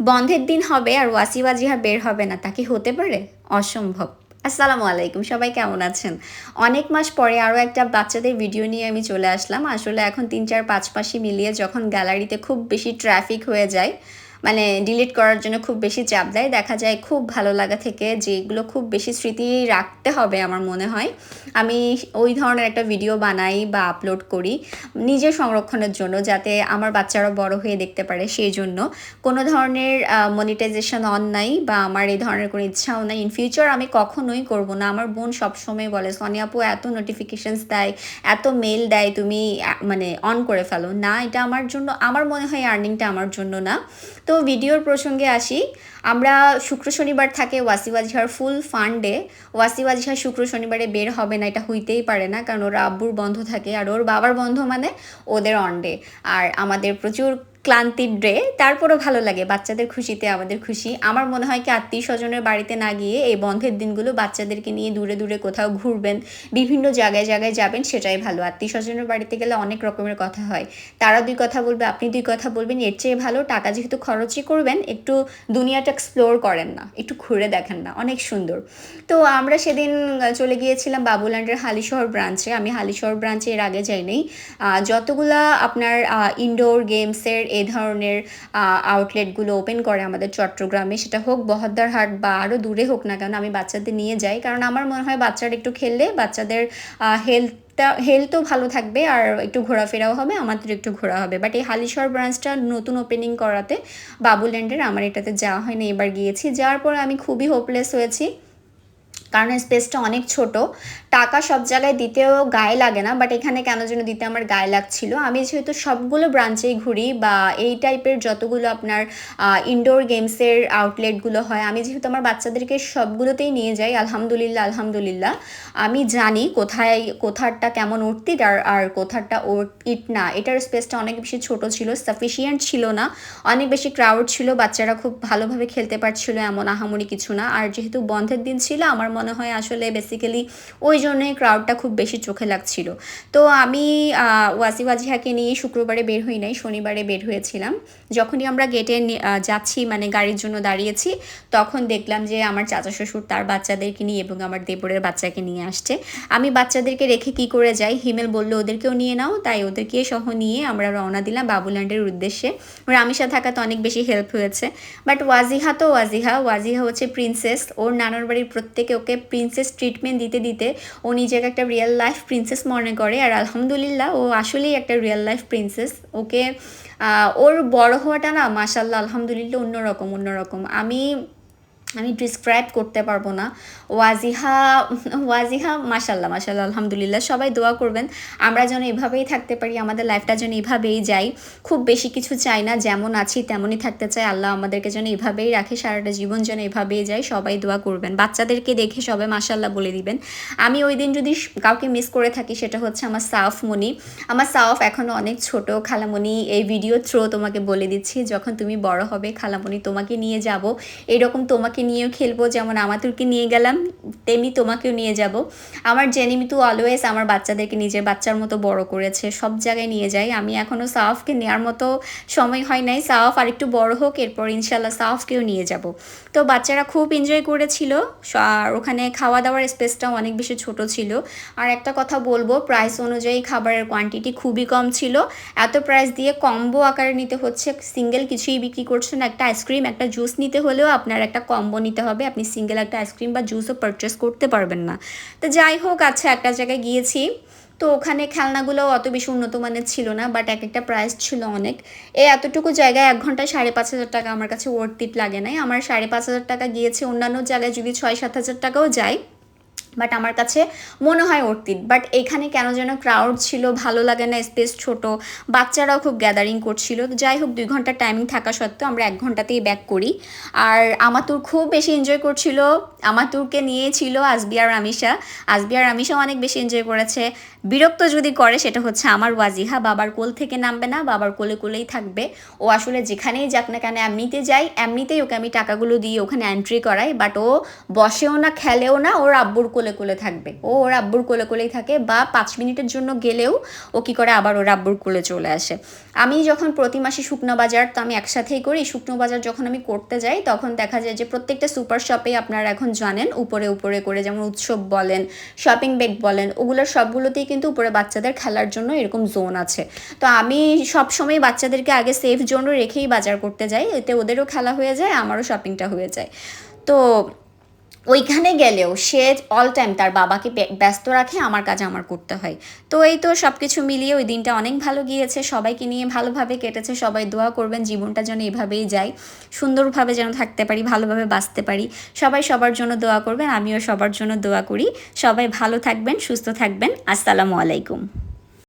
বন্ধের দিন হবে আর ওয়াসি ওয়াজিহা বের হবে না, তা কি হতে পারে? অসম্ভব। আসসালামু আলাইকুম, সবাই কেমন আছেন? অনেক মাস পরে আরও একটা বাচ্চাদের ভিডিও নিয়ে আমি চলে আসলাম। আসলে এখন তিন চার পাঁচ পাশি মিলিয়ে যখন গ্যালারিতে খুব বেশি ট্রাফিক হয়ে যায় মানে ডিলিট করার জন্য খুব বেশি চাপ দেয়। দেখা যায় খুব ভালো লাগা থেকে যেগুলো খুব বেশি স্মৃতি রাখতে হবে আমার মনে হয়। আমি ওই ধরনের একটা ভিডিও বানাই বা আপলোড করি নিজের সংরক্ষণের জন্য যাতে আমার বাচ্চারা বড় হয়ে দেখতে পারে সেই জন্য। কোনো ধরনের মনিটাইজেশন অন নাই বা আমার এই ধরনের কোনো ইচ্ছাও নাই। ইন ফিউচার আমি কখনোই করব না। আমার বোন সবসময় বলে, সোনিয়া আপু, এত নোটিফিকেশানস দেয়, এত মেল দেয় তুমি মানে অন করে ফেলো। না, এটা আমার জন্য, আমার মনে হয় আর্নিংটা আমার জন্য না। তো ভিডিওর প্রসঙ্গে আসি। আমরা শুক্র শনিবার থাকে ওয়াসিবাজিহার ফুল ফান্ডে ওয়াসিবাজিহা শুক্র শনিবারে বের হবে না, এটা হইতেই পারে না, কারণ ওর আব্বুর বন্ধ থাকে আর ওর বাবার বন্ধ মানে ওদের অন ডে আর আমাদের প্রচুর ক্লান্তির ড্রে তারপরও ভালো লাগে। বাচ্চাদের খুশিতে আমাদের খুশি। আমার মনে হয় কি আত্মীয় স্বজনের বাড়িতে না গিয়ে এই বন্ধের দিনগুলো বাচ্চাদেরকে নিয়ে দূরে দূরে কোথাও ঘুরবেন, বিভিন্ন জায়গায় জায়গায় যাবেন, সেটাই ভালো। আত্মীয় স্বজনের বাড়িতে গেলে অনেক রকমের কথা হয়। তারা দুই কথা বলবে, আপনি দুই কথা বলবেন, এর চেয়ে ভালো টাকা যেহেতু খরচই করবেন, একটু দুনিয়াটা এক্সপ্লোর করেন না, একটু ঘুরে দেখেন না, অনেক সুন্দর। তো আমরা সেদিন চলে গিয়েছিলাম বাবুল্যান্ডের হালিশহর ব্রাঞ্চে। আমি হালিশহর ব্রাঞ্চে এর আগে যাইনি। যতগুলা আপনার ইনডোর গেমসের এই ধরনের আউটলেটগুলো ওপেন করে আমাদের চট্টগ্রামে। সেটা হোক বহদ্দারহাট বা আরও দূরে হোক না কেন আমি বাচ্চাদের নিয়ে যাই। কারণ আমার মনে হয় বাচ্চারা একটু খেললে বাচ্চাদের হেলথ হেলথও ভালো থাকবে আর একটু ঘোরাফেরাও হবে, আমাদের একটু ঘোরা হবে। বাট এই হালিশহর ব্রাঞ্চটা নতুন ওপেনিং করাতে বাবুল্যান্ডের আমার এটাতে যাওয়া হয়নি, এবার গিয়েছি। যাওয়ার পর আমি খুবই হোপলেস হয়েছি। কারণ স্পেসটা অনেক ছোট। টাকা সব জায়গায় দিতেও গায়ে লাগে না বাট এখানে কেন যেন দিতে আমার গায়ে লাগছিল। আমি যেহেতু সবগুলো ব্রাঞ্চেই ঘুরি বা এই টাইপের যতগুলো আপনার ইনডোর গেমসের আউটলেটগুলো হয়, আমি যেহেতু আমার বাচ্চাদেরকে সবগুলোতেই নিয়ে যাই, আলহামদুলিল্লাহ আলহামদুলিল্লাহ। আমি জানি কোথায়, কোথারটা কেমন উঠতিট আর আর কোথারটা ইট না। এটার স্পেসটা অনেক বেশি ছোট ছিল সাফিসিয়েন্ট ছিল না। অনেক বেশি ক্রাউড ছিল, বাচ্চারা খুব ভালোভাবে খেলতে পারছিল এমন আহামরি কিছু না। আর যেহেতু বন্ধের দিন ছিল, আমার মনে হয় আসলে বেসিক্যালি ওই জন্যই ক্রাউডটা খুব বেশি চোখে লাগছিল। তো আমি ওয়াসি ওয়াজিহাকে নিয়ে শুক্রবারে বের হই নাই, শনিবারে বের হয়েছিলাম। যখনই আমরা গেটে যাচ্ছি মানে গাড়ির জন্য দাঁড়িয়েছি, তখন দেখলাম যে আমার চাচা শ্বশুর তার বাচ্চাদেরকে নিয়ে এবং আমার দেবরের বাচ্চাকে নিয়ে আসছে। আমি বাচ্চাদেরকে রেখে কি করে যাই? হিমেল বলল, ওদেরকেও নিয়ে নাও। তাই ওদেরকে সহ নিয়ে আমরা রওনা দিলাম বাবুল্যান্ডের উদ্দেশ্যে। রামিশা থাকাতে অনেক বেশি হেল্প হয়েছে। বাট ওয়াজিহা তো ওয়াজিহা ওয়াজিহা হচ্ছে প্রিন্সেস ওর নানার বাড়ির প্রত্যেকে ওকে প্রিন্সেস ট্রিটমেন্ট দিতে দিতে ও নিজেকে একটা রিয়েল লাইফ প্রিন্সেস মনে করে। আর আলহামদুলিল্লাহ ও আসলেই একটা রিয়েল লাইফ প্রিন্সেস ওকে ওর বড় হওয়াটা না মাসাল্লাহ আলহামদুলিল্লাহ অন্যরকম অন্যরকম। আমি আমি ডিসক্রাইব করতে পারব না। ওয়াজিহা ওয়াজিহা মাসাল্লাহ মাসাল্লাহ আলহামদুলিল্লাহ, সবাই দোয়া করবেন। আমরা যেন এভাবেই থাকতে পারি, আমাদের লাইফটা যেন এভাবেই যাই খুব বেশি কিছু চাই না, যেমন আছি তেমনই থাকতে চাই। আল্লাহ আমাদেরকে যেন এভাবেই রাখে, সারাটা জীবন যেন এভাবেই যায়। সবাই দোয়া করবেন। বাচ্চাদেরকে দেখে সবাই মাসাল্লাহ বলে দিবেন। আমি ওই দিন যদি কাউকে মিস করে থাকি, সেটা হচ্ছে আমার সাফ মনি। আমার সাফ এখনও অনেক ছোট। খালামণি, এই ভিডিও থ্রো তোমাকে বলে দিচ্ছি, যখন তুমি বড় হবে, খালামণি তোমাকে নিয়ে যাব। এরকম তোমাকে নিয়েও খেলব, যেমন আমাতুরকে নিয়ে গেলাম, তেমনি তোমাকেও নিয়ে যাব। আমার জেনিমিতু অলওয়েজ আমার বাচ্চাদেরকে নিজের বাচ্চার মতো বড় করেছে, সব জায়গায় নিয়ে যাই। আমি এখনও সাফকে নেওয়ার মতো সময় হয় নাই, সাফ আর একটু বড় হোক, এরপর ইনশাল্লাহ সাফকেও নিয়ে যাব। তো বাচ্চারা খুব এনজয় করেছিল আর ওখানে খাওয়া দাওয়ার স্পেসটাও অনেক বেশি ছোট ছিল। আর একটা কথা বলব প্রাইস অনুযায়ী খাবারের কোয়ান্টিটি খুবই কম ছিল। এত প্রাইস দিয়ে কম্বো আকারে নিতে হচ্ছে সিঙ্গেল কিছুই বিক্রি করছেন একটা আইসক্রিম একটা জুস নিতে হলেও আপনার একটা কম্বো নিতে হবে। আপনি সিঙ্গেল একটা আইসক্রিম বা জুসও পারচেস করতে পারবেন না। তো যাই হোক আচ্ছা একটা জায়গায় গিয়েছি। তো ওখানে খেলনাগুলো অত বেশি উন্নত মানের ছিল না বাট এক একটা প্রাইস ছিল অনেক। এই এতটুকু জায়গায় এক ঘন্টায় সাড়ে পাঁচ হাজার টাকা আমার কাছে ওর্থিট লাগে নাই। আমার সাড়ে পাঁচ হাজার টাকা গিয়েছে, অন্যান্য জায়গায় যদি ছয় সাত হাজার টাকাও যায় বাট আমার কাছে মনে হয় অর্থিত বাট এখানে কেন যেন ক্রাউড ছিল, ভালো লাগে না স্পেস ছোট। বাচ্চারাও খুব গ্যাদারিং করছিল। যাই হোক, দুই ঘণ্টার টাইমিং থাকা সত্ত্বেও আমরা এক ঘন্টাতেই ব্যাক করি। আর আমাতুর খুব বেশি এনজয় করছিল, আমাতুরকে নিয়েছিল আসবিয়ার রামিশা আর রামিশাও অনেক বেশি এনজয় করেছে। বিরক্ত যদি করে, সেটা হচ্ছে আমার ওয়াজিহা। বাবার কোল থেকে নামবে না, বাবার কোলে কোলেই থাকবে। ও আসলে যেখানেই যাক না কেন, এমনিতে যাই, এমনিতেই ওকে আমি টাকাগুলো দিয়ে ওখানে এন্ট্রি করাই। বাট ও বসেও না, খেলেও না, ওর আব্বুর কোলে কোলে কোলে থাকবে। ও ওর আব্বুর কোলে কোলেই থাকে বা পাঁচ মিনিটের জন্য গেলেও ও কী করে আবার ওর আব্বুর কোলে চলে আসে। আমি যখন প্রতি মাসে শুকনো বাজার তো আমি একসাথেই করি, শুকনো বাজার যখন আমি করতে যাই তখন দেখা যায় যে প্রত্যেকটা সুপার শপে আপনারা এখন জানেন উপরে উপরে করে যেমন উৎসব বলেন, শপিং ব্যাগ বলেন ওগুলোর সবগুলোতেই কিন্তু উপরে বাচ্চাদের খেলার জন্য এরকম জোন আছে। তো আমি সব সময় বাচ্চাদেরকে আগে সেফ জোনে রেখেই বাজার করতে যাই, এতে ওদেরও খেলা হয়ে যায়, আমারও শপিংটা হয়ে যায়। তো ওইখানে গেলেও সে অল টাইম তার বাবাকে ব্যস্ত রাখে, আমার কাজ আমার করতে হয়। তো এই তো সব কিছু মিলিয়ে ওই দিনটা অনেক ভালো গিয়েছে, সবাইকে নিয়ে ভালোভাবে কেটেছে, সবাই দোয়া করবেন জীবনটা যেন এভাবেই যায়, সুন্দরভাবে যেন থাকতে পারি, ভালোভাবে বাঁচতে পারি, সবাই সবার জন্য দোয়া করবেন, আমিও সবার জন্য দোয়া করি, সবাই ভালো থাকবেন, সুস্থ থাকবেন, আসসালামু আলাইকুম।